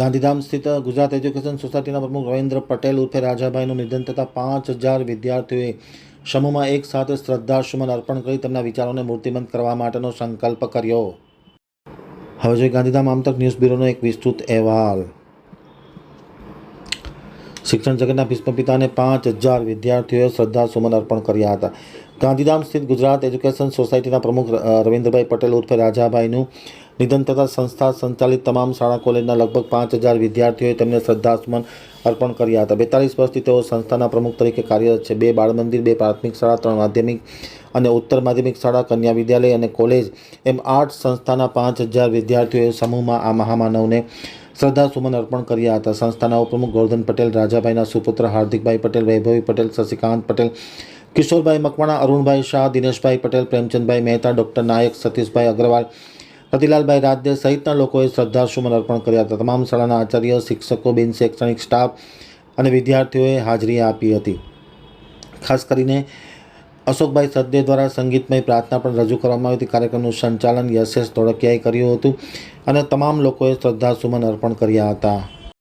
ગાંધીધામ સ્થિત ગુજરાત એજ્યુકેશન સોસાયટીના પ્રમુખ રવિન્દ્ર પટેલ ઉર્ફે રાજાભાઈનું નિધન થતાં પાંચ હજાર વિદ્યાર્થીઓએ સમૂહમાં એક સાથે શ્રદ્ધાસુમન અર્પણ કરી તેમના વિચારોને મૂર્તિમંત કરવા માટેનો સંકલ્પ કર્યો. હવે જોઈએ ગાંધીધામ આમતક ન્યૂઝ બ્યુરોનો એક વિસ્તૃત અહેવાલ. શિક્ષણ જગતના ભીષ્મ પિતાને પાંચ હજાર વિદ્યાર્થીઓએ શ્રદ્ધાસુમન અર્પણ કર્યા હતા. ગાંધીધામ સ્થિત ગુજરાત એજ્યુકેશન સોસાયટીના પ્રમુખ રવિન્દ્રભાઈ પટેલ ઉર્ફે રાજાભાઈનું નિધન થતાં સંસ્થા સંચાલિત તમામ શાળા કોલેજના લગભગ પાંચ હજાર વિદ્યાર્થીઓએ તેમને શ્રદ્ધાસુમન અર્પણ કર્યા હતા. બેતાલીસ વર્ષથી તેઓ સંસ્થાના પ્રમુખ તરીકે કાર્યરત છે. બે બાળ મંદિર બે પ્રાથમિક શાળા, ત્રણ માધ્યમિક અને ઉત્તર માધ્યમિક શાળા, કન્યા વિદ્યાલય અને કોલેજ એમ આઠ સંસ્થાના પાંચ હજાર વિદ્યાર્થીઓએ સમૂહમાં આ મહામાનવને શ્રદ્ધાસુમન અર્પણ કર્યા હતા. સંસ્થાના ઉપપ્રમુખ ગોરધન પટેલ, રાજાભાઈના સુપુત્ર હાર્દિકભાઈ પટેલ, વૈભવી પટેલ, શશિકાંત પટેલ, કિશોરભાઈ મકવાણા, અરુણભાઈ શાહ, દિનેશભાઈ પટેલ, પ્રેમચંદભાઈ મહેતા, ડૉક્ટર નાયક, સતીશભાઈ અગ્રવાલ રતિલાલભાઈ રાજદે સહિતના લોકોએ શ્રદ્ધાસુમન અર્પણ કર્યા હતા. તમામ શાળાના આચાર્ય, શિક્ષકો, બિન શૈક્ષણિક સ્ટાફ અને વિદ્યાર્થીઓએ હાજરી આપી હતી. ખાસ કરીને અશોકભાઈ સદદે દ્વારા સંગીતમય પ્રાર્થના પણ રજૂ કરવામાં આવી હતી. કાર્યક્રમનું સંચાલન યશેષ ધોળકિયાએ કર્યું હતું અને તમામ લોકોએ શ્રદ્ધાસુમન અર્પણ કર્યા હતા.